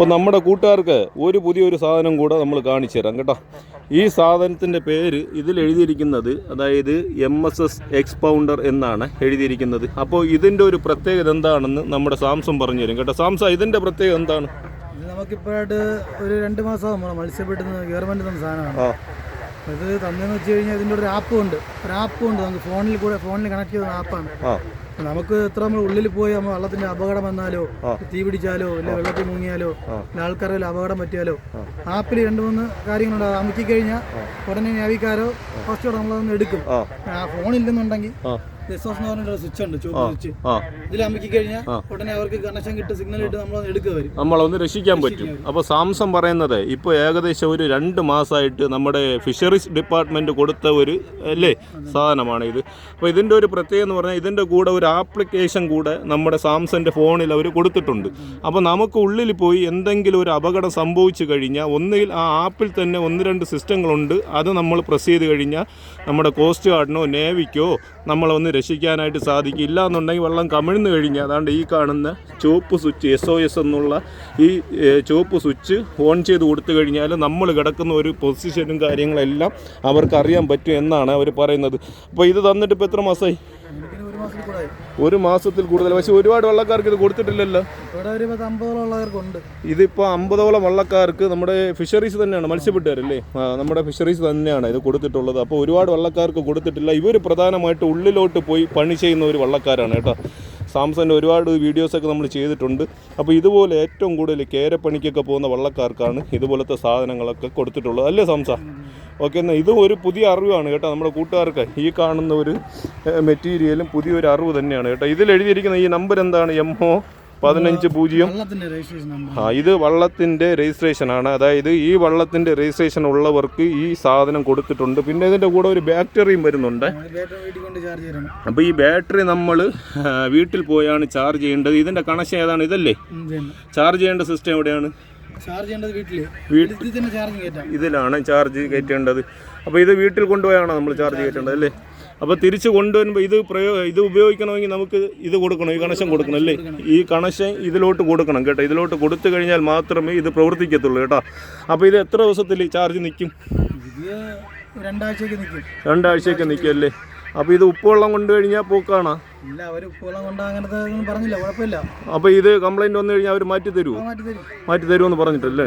അപ്പോൾ നമ്മുടെ കൂട്ടുകാർക്ക് ഒരു പുതിയൊരു സാധനം കൂടെ നമ്മൾ കാണിച്ചു തരാം കേട്ടോ. ഈ സാധനത്തിന്റെ പേര് ഇതിൽ എഴുതിയിരിക്കുന്നത് അതായത് എം എസ് എസ് എക്സ്പൗണ്ടർ എന്നാണ് എഴുതിയിരിക്കുന്നത്. അപ്പോൾ ഇതിന്റെ ഒരു പ്രത്യേകത എന്താണെന്ന് നമ്മുടെ സാംസം പറഞ്ഞു തരും കേട്ടോ. സാംസ ഇതിന്റെ പ്രത്യേകത എന്താണ്? ഇത് നമുക്കിപ്പോഴായിട്ട് ഒരു രണ്ട് മാസം നമ്മളെ മത്സ്യപ്പെടുന്ന ഗവൺമെന്റ് തന്ന സാധനമാണ്. ഇത് തന്നെന്ന് വെച്ച് കഴിഞ്ഞാൽ ഇതിന്റെ ഒരു ആപ്പ് ഉണ്ട്. ഒരു ആപ്പ് ഉണ്ട്. നമുക്ക് ഫോണിൽ കൂടെ ഫോണിൽ കണക്ട് ചെയ്ത ആപ്പാണ് നമുക്ക് എത്ര നമ്മൾ ഉള്ളിൽ പോയി നമ്മൾ വെള്ളത്തിന്റെ അപകടം വന്നാലോ തീ പിടിച്ചാലോ ഇല്ല വെള്ളത്തിൽ മുങ്ങിയാലോ അല്ലെ ഇല്ല ആൾക്കാരോ അപകടം പറ്റിയാലോ ആപ്പിൽ രണ്ട് മൂന്ന് കാര്യങ്ങളുണ്ട്. അമുക്കി കഴിഞ്ഞാൽ ഉടനെ നാവിക്കാരോ ഫസ്റ്റ് നമ്മളതൊന്ന് എടുക്കും. ആ. ഫോണില്ലെന്നുണ്ടെങ്കിൽ എന്ന് സ്വിച്ച് ഉണ്ട് ചുവപ്പ് സ്വിച്ച് ആ. ഇതിൽ അമുക്കി കഴിഞ്ഞാൽ ഉടനെ അവർക്ക് കണക്ഷൻ കിട്ടും സിഗ്നൽ ഇട്ട് നമ്മളൊന്ന് എടുക്കുക വരും നമ്മളൊന്ന് രക്ഷിക്കാൻ പറ്റും. അപ്പോൾ സാംസം പറയുന്നത് ഇപ്പോൾ ഏകദേശം ഒരു രണ്ട് മാസമായിട്ട് നമ്മുടെ ഫിഷറീസ് ഡിപ്പാർട്ട്മെന്റ് കൊടുത്ത ഒരു അല്ലേ സാധനമാണ് ഇത് അപ്പോൾ ഇതിന്റെ ഒരു പ്രത്യേകത എന്ന് പറഞ്ഞാൽ ഇതിന്റെ കൂടെ ഒരു ആപ്ലിക്കേഷൻ കൂടെ നമ്മുടെ സാംസങ്ങിന്റെ ഫോണിൽ അവർ കൊടുത്തിട്ടുണ്ട്. അപ്പോൾ നമുക്ക് ഉള്ളിൽ പോയി എന്തെങ്കിലും ഒരു അപകടം സംഭവിച്ചു കഴിഞ്ഞാൽ ഒന്നുകിൽ ആ ആപ്പിൽ തന്നെ ഒന്ന് രണ്ട് സിസ്റ്റങ്ങളുണ്ട് അത് നമ്മൾ പ്രസ് ചെയ്ത് കഴിഞ്ഞാൽ നമ്മുടെ കോസ്റ്റ് ഗാർഡിനോ നേവിക്കോ നമ്മളൊന്ന് രക്ഷിക്കാനായിട്ട് സാധിക്കും. ഇല്ല എന്നുണ്ടെങ്കിൽ വെള്ളം കമിഴ്ന്നു കഴിഞ്ഞാൽ അതാണ്ട് ഈ കാണുന്ന ചുവപ്പ് സ്വിച്ച് എസ് ഒ എസ് എന്നുള്ള ഈ ചുവപ്പ് സ്വിച്ച് ഓൺ ചെയ്ത് കൊടുത്തു കഴിഞ്ഞാൽ നമ്മൾ കിടക്കുന്ന ഒരു പൊസിഷനും കാര്യങ്ങളെല്ലാം അവർക്ക് അറിയാൻ പറ്റും എന്നാണ് അവർ പറയുന്നത്. അപ്പോൾ ഇത് തന്നിട്ട് ഇപ്പോൾ എത്ര മാസമായി ഒരു മാസത്തിൽ കൂടുതൽ. പക്ഷെ ഒരുപാട് വെള്ളക്കാർക്ക് ഇത് കൊടുത്തിട്ടില്ലല്ലോ. ഇതിപ്പോ അമ്പതോളം വള്ളക്കാർക്ക് നമ്മുടെ ഫിഷറീസ് തന്നെയാണ് മത്സ്യപ്പെട്ടുകാരല്ലേ? നമ്മുടെ ഫിഷറീസ് തന്നെയാണ് ഇത് കൊടുത്തിട്ടുള്ളത്. അപ്പോൾ ഒരുപാട് വള്ളക്കാർക്ക് കൊടുത്തിട്ടില്ല. ഇവർ പ്രധാനമായിട്ട് ഉള്ളിലോട്ട് പോയി പണി ചെയ്യുന്ന ഒരു വള്ളക്കാരാണ് കേട്ടോ. സാംസങ്ങിന്റെ ഒരുപാട് വീഡിയോസൊക്കെ നമ്മൾ ചെയ്തിട്ടുണ്ട്. അപ്പോൾ ഇതുപോലെ ഏറ്റവും കൂടുതൽ കേരപ്പണിക്കൊക്കെ പോകുന്ന വള്ളക്കാർക്കാണ് ഇതുപോലത്തെ സാധനങ്ങളൊക്കെ കൊടുത്തിട്ടുള്ളത്. അല്ലേ സാംസ? ഓക്കെ എന്നാൽ ഇതും ഒരു പുതിയ അറിവാണ് കേട്ടോ നമ്മുടെ കൂട്ടുകാർക്ക്. ഈ കാണുന്ന ഒരു മെറ്റീരിയലും പുതിയൊരു അറിവ് തന്നെയാണ് കേട്ടോ. ഇതിൽ എഴുതിയിരിക്കുന്ന ഈ നമ്പർ എന്താണ്? എം ഒ പതിനഞ്ച് പൂജ്യം. ആ ഇത് വള്ളത്തിന്റെ രജിസ്ട്രേഷൻ ആണ്. അതായത് ഈ വള്ളത്തിന്റെ രജിസ്ട്രേഷൻ ഉള്ളവർക്ക് ഈ സാധനം കൊടുത്തിട്ടുണ്ട്. പിന്നെ ഇതിന്റെ കൂടെ ഒരു ബാറ്ററിയും വരുന്നുണ്ട്. അപ്പോൾ ഈ ബാറ്ററി നമ്മൾ വീട്ടിൽ പോയാണ് ചാർജ് ചെയ്യേണ്ടത്. ഇതിന്റെ കണക്ഷൻ ഏതാണ്? ഇതല്ലേ? ചാർജ് ചെയ്യേണ്ട സിസ്റ്റം എവിടെയാണ്? വീട്ടിൽ ഇതിലാണ് ചാർജ് കയറ്റേണ്ടത് അപ്പോൾ ഇത് വീട്ടിൽ കൊണ്ടുപോയാണോ നമ്മൾ ചാർജ് കയറ്റേണ്ടത് അല്ലേ? അപ്പോൾ തിരിച്ച് കൊണ്ടുവരുമ്പോൾ ഇത് പ്രയോ ഇത് ഉപയോഗിക്കണമെങ്കിൽ നമുക്ക് ഇത് കൊടുക്കണം ഈ കണക്ഷൻ കൊടുക്കണം അല്ലേ? ഈ കണക്ഷൻ ഇതിലോട്ട് കൊടുക്കണം കേട്ടോ. ഇതിലോട്ട് കൊടുത്തു കഴിഞ്ഞാൽ മാത്രമേ ഇത് പ്രവർത്തിക്കത്തുള്ളൂ കേട്ടോ. അപ്പോൾ ഇത് എത്ര ദിവസത്തിൽ ചാർജ് നിൽക്കും രണ്ടാഴ്ചയ്ക്ക് നിൽക്കും രണ്ടാഴ്ചയൊക്കെ നിൽക്കും അല്ലേ? അപ്പോൾ ഇത് ഉപ്പുവെള്ളം കൊണ്ടു കഴിഞ്ഞാൽ പോക്കാണോ? ഇല്ല അവർ ഉപ്പുവെള്ളം കൊണ്ട് അങ്ങനത്തെ പറഞ്ഞില്ല കുഴപ്പമില്ല. അപ്പോൾ ഇത് കംപ്ലൈന്റ് വന്നു കഴിഞ്ഞാൽ അവർ മാറ്റി തരുമോ മാറ്റി തരും. മാറ്റി തരുമെന്ന് പറഞ്ഞിട്ടല്ലേ?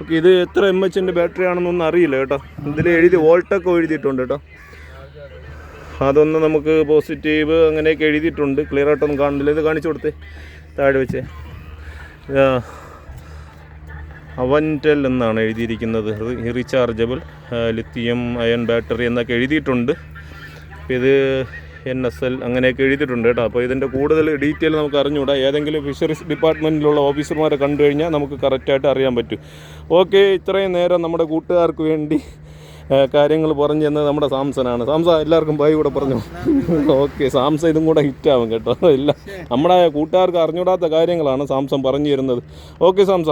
ഓക്കെ ഇത് എത്ര എം എച്ചിന്റെ ബാറ്ററി ആണെന്നൊന്നും അറിയില്ല കേട്ടോ. ഇതിൽ എഴുതി വോൾട്ടൊക്കെ എഴുതിയിട്ടുണ്ട് കേട്ടോ. അതൊന്ന് നമുക്ക് പോസിറ്റീവ് അങ്ങനെയൊക്കെ എഴുതിയിട്ടുണ്ട്. ക്ലിയർ ആയിട്ടൊന്നും കാണുന്നില്ല ഇത് കാണിച്ചു കൊടുത്തേ. താഴെ വെച്ച്. അവന്റൽ എന്നാണ് എഴുതിയിരിക്കുന്നത്. റീചാർജബിൾ ലിത്തിയം അയൺ ബാറ്ററി എന്നൊക്കെ എഴുതിയിട്ടുണ്ട്. ഇത് എൻ എസ് എൽ അങ്ങനെയൊക്കെ എഴുതിയിട്ടുണ്ട് കേട്ടോ. അപ്പോൾ ഇതിന്റെ കൂടുതൽ ഡീറ്റെയിൽ നമുക്ക് അറിഞ്ഞുകൂടാ. ഏതെങ്കിലും ഫിഷറീസ് ഡിപ്പാർട്ട്മെന്റിലുള്ള ഓഫീസർമാരെ കണ്ടു കഴിഞ്ഞാൽ നമുക്ക് കറക്റ്റായിട്ട് അറിയാൻ പറ്റും. ഓക്കെ ഇത്രയും നേരം നമ്മുടെ കൂട്ടുകാർക്ക് വേണ്ടി കാര്യങ്ങൾ പറഞ്ഞു തന്നത് നമ്മുടെ സാംസനാണ് സാംസ എല്ലാവർക്കും ബൈ കൂടെ പറഞ്ഞു. ഓക്കെ സാംസ ഇതും കൂടെ ഹിറ്റാവും കേട്ടോ. ഇല്ല നമ്മുടെ കൂട്ടുകാർക്ക് അറിഞ്ഞൂടാത്ത കാര്യങ്ങളാണ് സാംസൺ പറഞ്ഞു തരുന്നത്. ഓക്കെ സാംസ